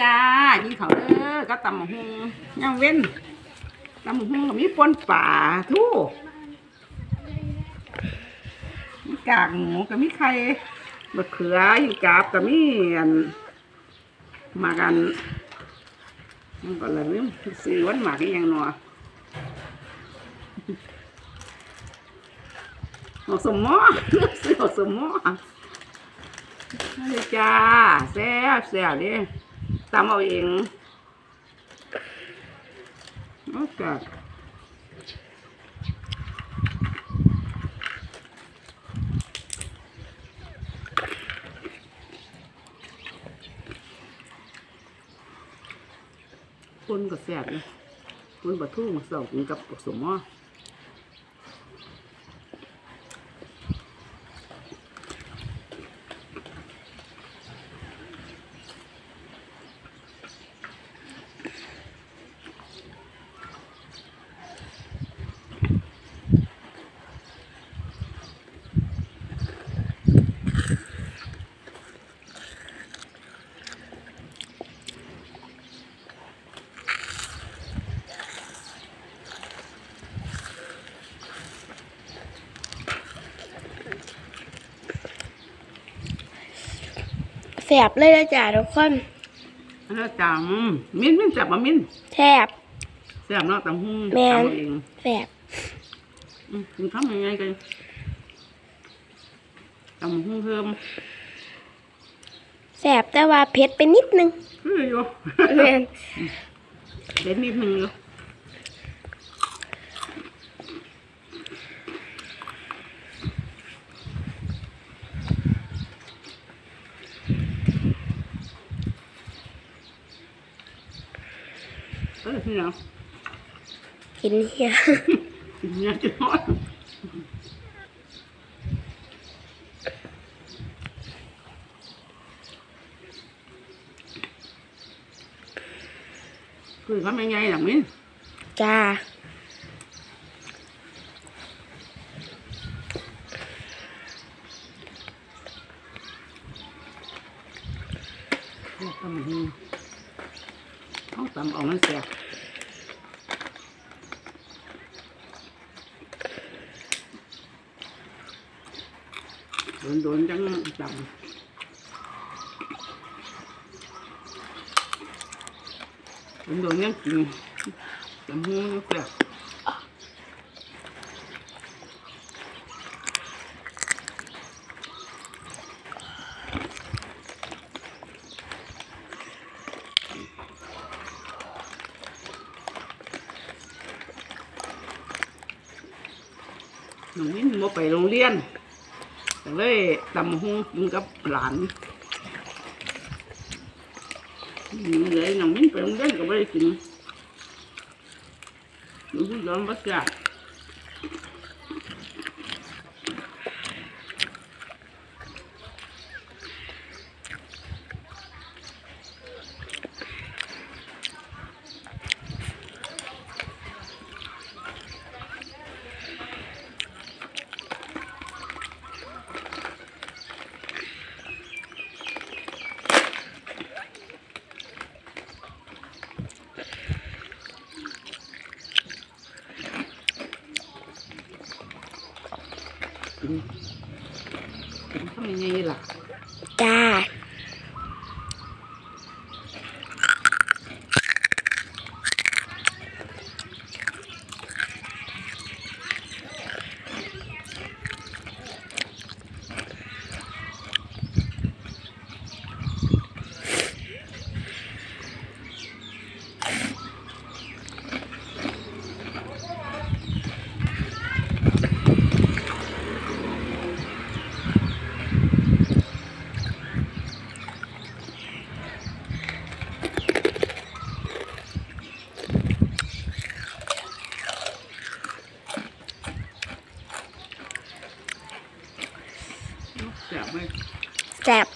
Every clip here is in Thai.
จ้ากินข้าเด้อก็ตำหมกฮุงย่างเว้นตำหมกฮุงก็มีปนป่าทู่มีกากหมูก็มีไข่มะเขือหิกาบก็มีอันมากันมันก็เลยลืมซื้อวันหมากอีหยังหนอหมกสมหมอซื้อหมกสมหมอเลยจ้าแซ่บแซ่บเดิ ตำเอาเองโอ้จ้าคนก็แซ่บเลยคนบะทุ่งสิร์ฟกินกับสมหม้อ แสบเลยนะจ้ะทุกคนอันนั้นจ้าอืมมิ้นมิ้นจับมามิ้นแสบ แซ่บเนาะตำหุ้งแม่น ตำเอาเองแสบอืมคุณทำยังไงกันตำหุ้งเพิ่มแสบแต่ว่าเผ็ดไปนิดนึงคืออยู่ แม่น เด็ดนิดนึงอยู่ เออที่ไหนกินเฮียเนี่ยจะนอนคือทำยังไงหลังมิ้นจ้าตำหูเขาตำเอามันแสบ โดนโดนจังตำโดนโดนยังกินตำหูยังแสบหนูมิ้นโมไปโรงเรียน แต่เลยตำหูกินกับหลานเลยน้องมิ้นไปโรงเรียนก็ไม่ได้กินหนูพูดย้อนว่าจ้า กินกินทำยังไงล่ะ จ้า แซ่บไหมแสบ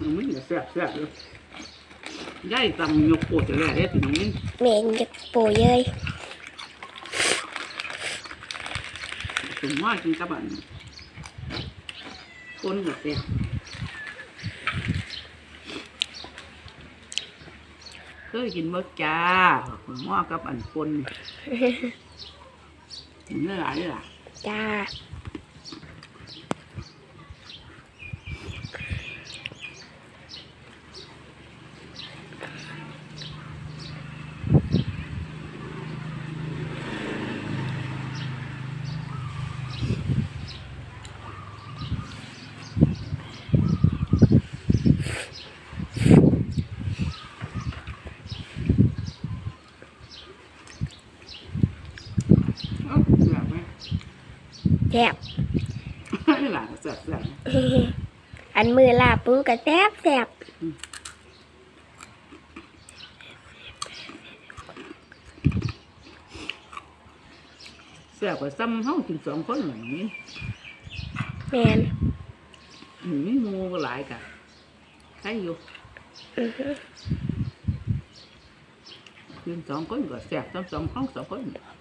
น้องมิ้นก็แซ่บแซ่บเลยย่ายตำยกโปดจะแร่ได้ถึงน้องมิ้นเมนจะโปรเยยถึงว่ากินกับอันคนก็แซ่บเคยกินบ่จ้าหม้อกับอันปนเนื้อหลายเลยล่ะ จ้าเอ้าเสือกไหม แซ่บนี่หลานเสือกเสือกอันมือลาปูกระแซบแซ่บเสือกว่าซ้ำห้องกินสองคนหลังนี้แมนหมูมีหมูก็หลายกะใครอยู่อือฮึกินสองคนก็แสบซ้ำสองห้องสองคนอ